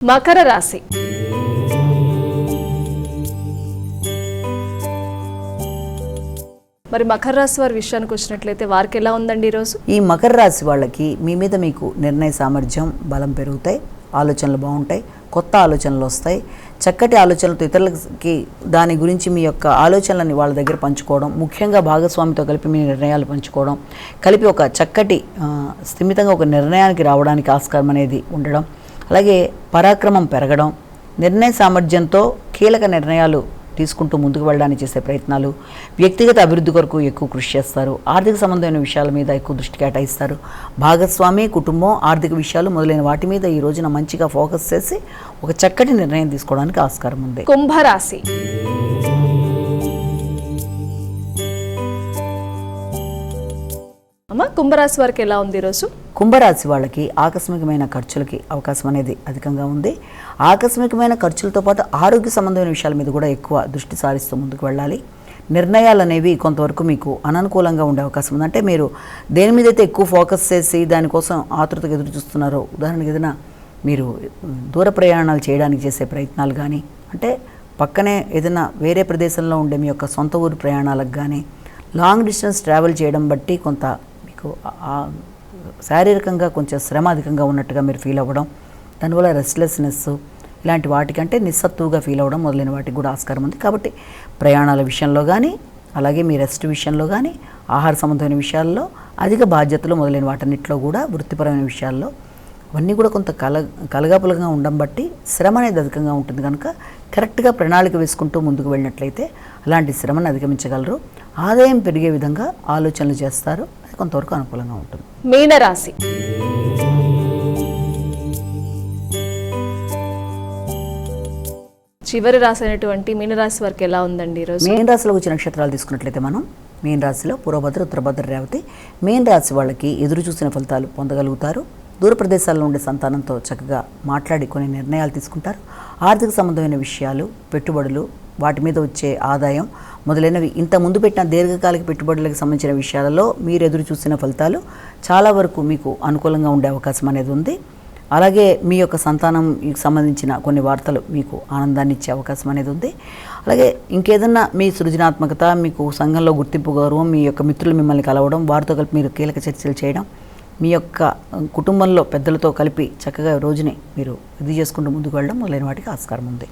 మకర రాశి. మరి మకర రాశి వారి విషయానికి వచ్చినట్లయితే వారికి ఎలా ఉందండి ఈరోజు? ఈ మకర రాశి వాళ్ళకి మీ మీద మీకు నిర్ణయ సామర్థ్యం బలం పెరుగుతాయి ఆలోచనలు బాగుంటాయి కొత్త ఆలోచనలు వస్తాయి. చక్కటి ఆలోచనలతో ఇతరులకి దాని గురించి మీ యొక్క ఆలోచనలని వాళ్ళ దగ్గర పంచుకోవడం ముఖ్యంగా భాగస్వామితో కలిపి మీ నిర్ణయాలు పంచుకోవడం కలిపి ఒక చక్కటి స్థిమితంగా ఒక నిర్ణయానికి రావడానికి ఆస్కారం అనేది ఉండడం అలాగే పరాక్రమం పెరగడం నిర్ణయ సామర్థ్యంతో కీలక నిర్ణయాలు తీసుకుంటూ ముందుకు వెళ్ళడానికి చేసే ప్రయత్నాలు వ్యక్తిగత అభివృద్ధి కొరకు ఎక్కువ కృషి చేస్తారు ఆర్థిక సంబంధమైన విషయాల మీద ఎక్కువ దృష్టి కేటాయిస్తారు. భాగస్వామి కుటుంబం ఆర్థిక విషయాలు మొదలైన వాటి మీద ఈ రోజున మంచిగా ఫోకస్ చేసి ఒక చక్కటి నిర్ణయం తీసుకోవడానికి ఆస్కారం ఉంది. కుంభరాశి. అమ్మ కుంభరాశి వారికి ఎలా ఉంది ఈరోజు కుంభరాశి వాళ్ళకి ఆకస్మికమైన ఖర్చులకి అవకాశం అనేది అధికంగా ఉంది. ఆకస్మికమైన ఖర్చులతో పాటు ఆరోగ్య సంబంధమైన విషయాల మీద కూడా ఎక్కువ దృష్టి సారిస్తూ ముందుకు వెళ్ళాలి. నిర్ణయాలు అనేవి కొంతవరకు మీకు అననుకూలంగా ఉండే అవకాశం ఉంది. అంటే మీరు దేని మీద అయితే ఎక్కువ ఫోకస్ చేసి దానికోసం ఆతృతగా ఎదురు చూస్తున్నారో ఉదాహరణకి ఏదైనా మీరు దూర ప్రయాణాలు చేయడానికి చేసే ప్రయత్నాలు కానీ అంటే పక్కనే ఏదైనా వేరే ప్రదేశంలో ఉండే మీ యొక్క సొంత ఊరు ప్రయాణాలకు కానీ లాంగ్ డిస్టెన్స్ ట్రావెల్ చేయడం బట్టి కొంత మీకు శారీరకంగా కొంచెం శ్రమ అధికంగా ఉన్నట్టుగా మీరు ఫీల్ అవ్వడం దానివల్ల రెస్ట్లెస్నెస్ ఇలాంటి వాటికంటే నిస్సత్తువుగా ఫీల్ అవ్వడం మొదలైన వాటికి కూడా ఆస్కారం ఉంది. కాబట్టి ప్రయాణాల విషయంలో కానీ అలాగే మీ రెస్ట్ విషయంలో కానీ ఆహార సంబంధమైన విషయాల్లో అధిక బాధ్యతలు మొదలైన వాటన్నిటిలో కూడా వృత్తిపరమైన విషయాల్లో అవన్నీ కూడా కొంత కల కలగాపులగా ఉండడం బట్టి శ్రమ అనేది అధికంగా ఉంటుంది. కనుక కరెక్ట్గా ప్రణాళిక వేసుకుంటూ ముందుకు వెళ్ళినట్లయితే అలాంటి శ్రమను అధిగమించగలరు. ఆదాయం పెరిగే విధంగా ఆలోచనలు చేస్తారు. కొంతవరకు అనుకూలంగా ఉంటుంది. మీనరాశి. చివరి రాశి అయినటువంటి మీనరాశి వారికి ఎలా ఉందండి ఈరోజు మెయిన్ రాశిలో వచ్చే నక్షత్రాలు తీసుకున్నట్లయితే మనం మెయిన్ రాశిలో పూర్వభద్ర ఉత్తరభద్ర రేవతి మెయిన్ రాశి వాళ్ళకి ఎదురు చూసిన ఫలితాలు పొందగలుగుతారు. దూర ప్రదేశాల్లో ఉండే సంతానంతో చక్కగా మాట్లాడి కొన్ని నిర్ణయాలు తీసుకుంటారు. ఆర్థిక సంబంధమైన విషయాలు పెట్టుబడులు వాటి మీద వచ్చే ఆదాయం మొదలైనవి. ఇంత ముందు పెట్టిన దీర్ఘకాలిక పెట్టుబడులకు సంబంధించిన విషయాలలో మీరు ఎదురు చూసిన ఫలితాలు చాలా వరకు మీకు అనుకూలంగా ఉండే అవకాశం అనేది ఉంది. అలాగే మీ యొక్క సంతానంకి సంబంధించిన కొన్ని వార్తలు మీకు ఆనందాన్ని ఇచ్చే అవకాశం అనేది ఉంది. అలాగే ఇంకేదన్నా మీ సృజనాత్మకత మీకు సంఘంలో గుర్తింపు గౌరవం మీ యొక్క మిత్రులు మిమ్మల్ని కలవడం వారితో కలిపి మీరు కీలక చర్చలు చేయడం మీ యొక్క కుటుంబంలో పెద్దలతో కలిపి చక్కగా రోజుని మీరు ఇది చేసుకుంటూ ముందుకు వెళ్ళడం మొదలైన వాటికి ఆస్కారం ఉంది.